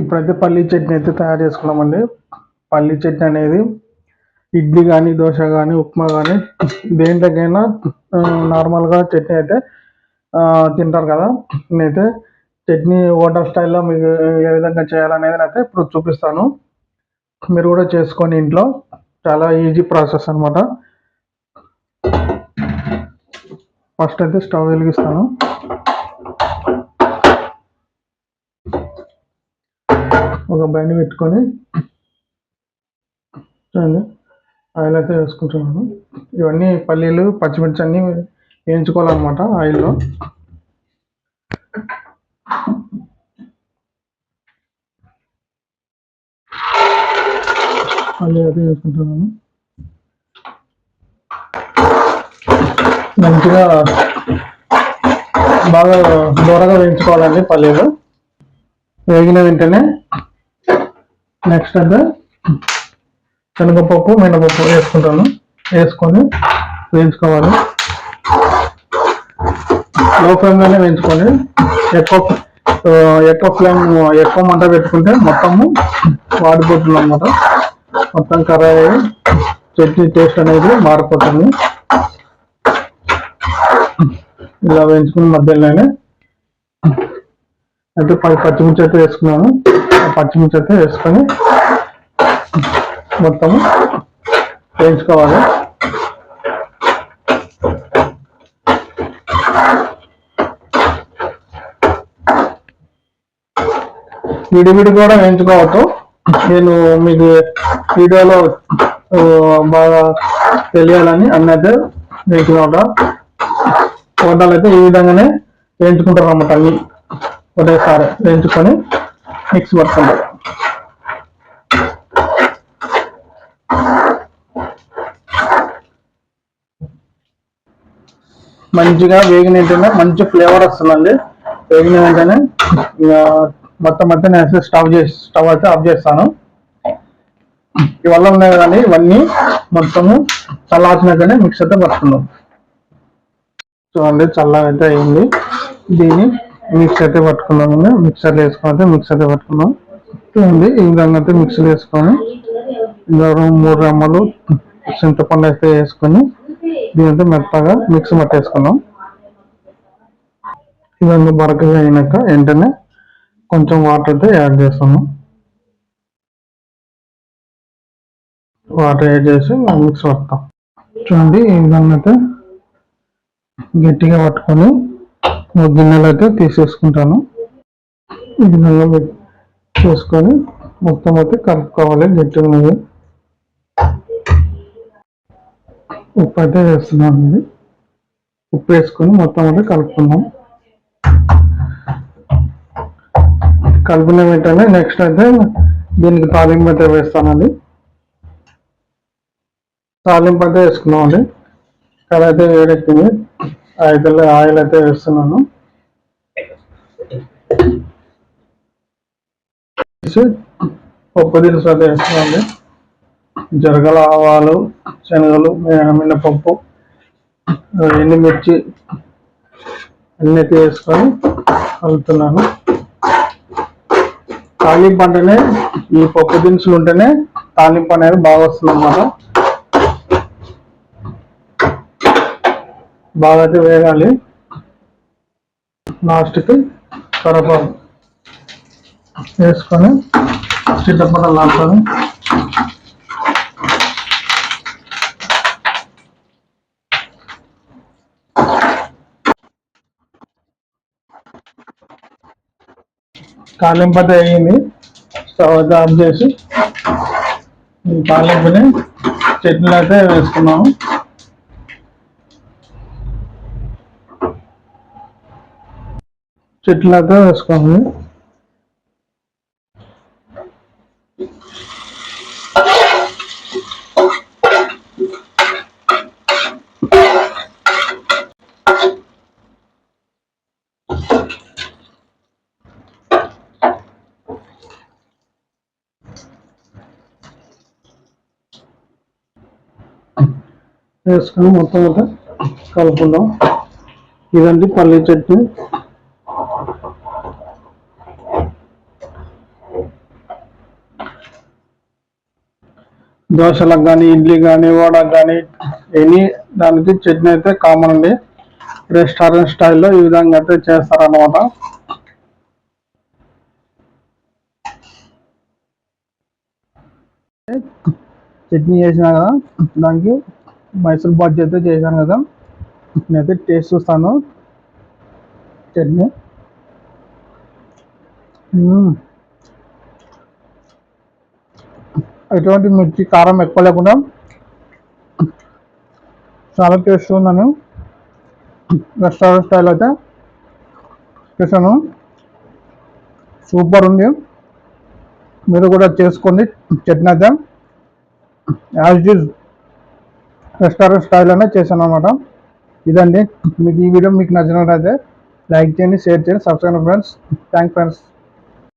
ఇప్పుడైతే పల్లీ చట్నీ అయితే తయారు చేసుకున్నామండి. పల్లీ చట్నీ అనేది ఇడ్లీ కానీ దోశ కానీ ఉప్మా కానీ దేంట్లోకైనా నార్మల్గా చట్నీ అయితే తింటారు కదా. నేనైతే చట్నీ హోటల్ స్టైల్లో మీకు ఏ విధంగా చేయాలనేది అయితే ఇప్పుడు చూపిస్తాను. మీరు కూడా చేసుకొని ఇంట్లో. చాలా ఈజీ ప్రాసెస్ అన్నమాట. ఫస్ట్ అయితే స్టవ్ వెలిగిస్తాను. ఒక బండి పెట్టుకొని చూడండి. ఆయిల్ అయితే వేసుకుంటున్నాను. ఇవన్నీ పల్లీలు పచ్చిమిర్చి అన్నీ వేయించుకోవాలన్నమాట ఆయిల్లో. పల్లీ అయితే వేసుకుంటున్నాను. మంచిగా బాగా దూరగా వేయించుకోవాలండి పల్లీలు. వేగిన వెంటనే నెక్స్ట్ అయితే శనగపప్పు మినపప్పు వేసుకుంటాను. వేసుకొని వేయించుకోవాలి. లో ఫ్లేమ్లోనే వేయించుకొని ఎక్కువ ఎక్కువ ఫ్లేమ్ ఎక్కువ మంట పెట్టుకుంటే మొత్తము వాడిపోతుంది అనమాట మొత్తం కర్రీ అయ్యి చట్నీ టేస్ట్ అనేది మారిపోతుంది. ఇలా వేయించుకుని మధ్యలోనే అయితే పది పచ్చిమిర్చి అయితే వేసుకున్నాను. పచ్చిమిర్చి అయితే వేసుకొని మొత్తము వేయించుకోవాలి. విడివిడి కూడా వేయించుకోవచ్చు నేను మీకు వీడియోలో బాగా తెలియాలని అన్నైతే వేయించుకోవట హోటల్ అయితే ఈ విధంగానే వేయించుకుంటారు అన్నమాట అన్ని. ఒకేసారి వేయించుకొని మిక్స్ పట్టుకుంటారు మంచిగా వేగిన వెంటనే మంచి ఫ్లేవర్ వస్తుందండి. వేగిన వెంటనే ఇక మొత్తం మొత్తం నేను స్టవ్ చేసి స్టవ్ అయితే ఆఫ్ చేస్తాను. ఇవల్ల ఉన్నాయి కానీ ఇవన్నీ మొత్తము చల్లార్చినాకనే మిక్స్ అయితే పడుతున్నాం చూడండి చల్లగా అయితే అయింది. దీన్ని మిక్స్ అయితే పట్టుకున్నాము మిక్సర్ వేసుకొని మిక్సర్ అయితే పట్టుకున్నాం. చూడండి ఈ విధంగా అయితే మిక్సర్ వేసుకొని ఇందులో మూడు రమ్మలు చింతపండు అయితే వేసుకొని దీంతో మెత్తగా మిక్స్ పట్టేసుకున్నాం. ఇవన్నీ బరకగా అయినాక వెంటనే కొంచెం వాటర్ అయితే యాడ్ చేస్తాము వాటర్ యాడ్ చేసి మిక్స్ పడతాం. చూడండి ఈ విధంగా అయితే గట్టిగా పట్టుకొని మూడు గిన్నెలు అయితే తీసేసుకుంటాను. ఈ విధంగా చేసుకొని మొత్తం అయితే కలుపుకోవాలి గట్టి మీద ఉప్పు అయితే వేస్తున్నాను అండి. ఉప్పు వేసుకొని మొత్తం అయితే కలుపుకున్నాం కలిపిన వెంటనే నెక్స్ట్ అయితే దీనికి తాలింపు అయితే వేస్తానండి. తాలింపు అయితే వేసుకున్నామండి. కళ అయితే వేడెక్కింది. అయితే ఆయిల్ అయితే వేస్తున్నాను. పప్పు దినుసు అయితే వేస్తున్నాండి జరగల ఆవాలు శనగలు మినపప్పు ఎండుమిర్చి అన్నీ అయితే వేసుకొని కలుపుతున్నాను. తాలింపు అంటేనే ఈ పప్పు దినుసులు ఉంటేనే తాలింపు అనేది బాగా వస్తుంది అన్నమాట బాగా అయితే వేగాలి లాస్ట్కి కరపాకు వేసుకొని చింతపండు లాంటి తాలింపు అయింది అయ్యింది. స్టవ్ అయితే ఆఫ్ చేసి తాలింపుని చట్నీలు అయితే వేసుకున్నాము. చట్నీలు అయితే వేసుకోండి వేసుకొని మొత్తం అంతా కలుపుకుందాం. ఇదండి పల్లీ చట్నీ దోశలకు కానీ ఇడ్లీ కానీ వడకు కానీ ఎనీ దానికి చట్నీ అయితే కామన్ అండి. రెస్టారెంట్ స్టైల్లో ఈ విధంగా అయితే చేస్తారనమాట చట్నీ చేసినా కదా దానికి మైసూర్ బాజ్ అయితే చేశాను కదా. నేనైతే టేస్ట్ చూస్తాను. చట్నీ. ఎటువంటి మిర్చి కారం ఎక్కువ లేకుండా చాలా టేస్ట్ ఉందని రెస్టారెంట్ స్టైల్ అయితే చేశాను. సూపర్ ఉంది. మీరు కూడా చేసుకోండి. చట్నీ అయితే యాజ్ ఇట్ రెస్టారెంట్ స్టైల్ అనే చేశాను అనమాట ఇదండి. మీకు ఈ వీడియో మీకు నచ్చినట్లయితే లైక్ చేయండి షేర్ చేయండి సబ్స్క్రైబ్ ఫ్రెండ్స్ థ్యాంక్ ఫ్రెండ్స్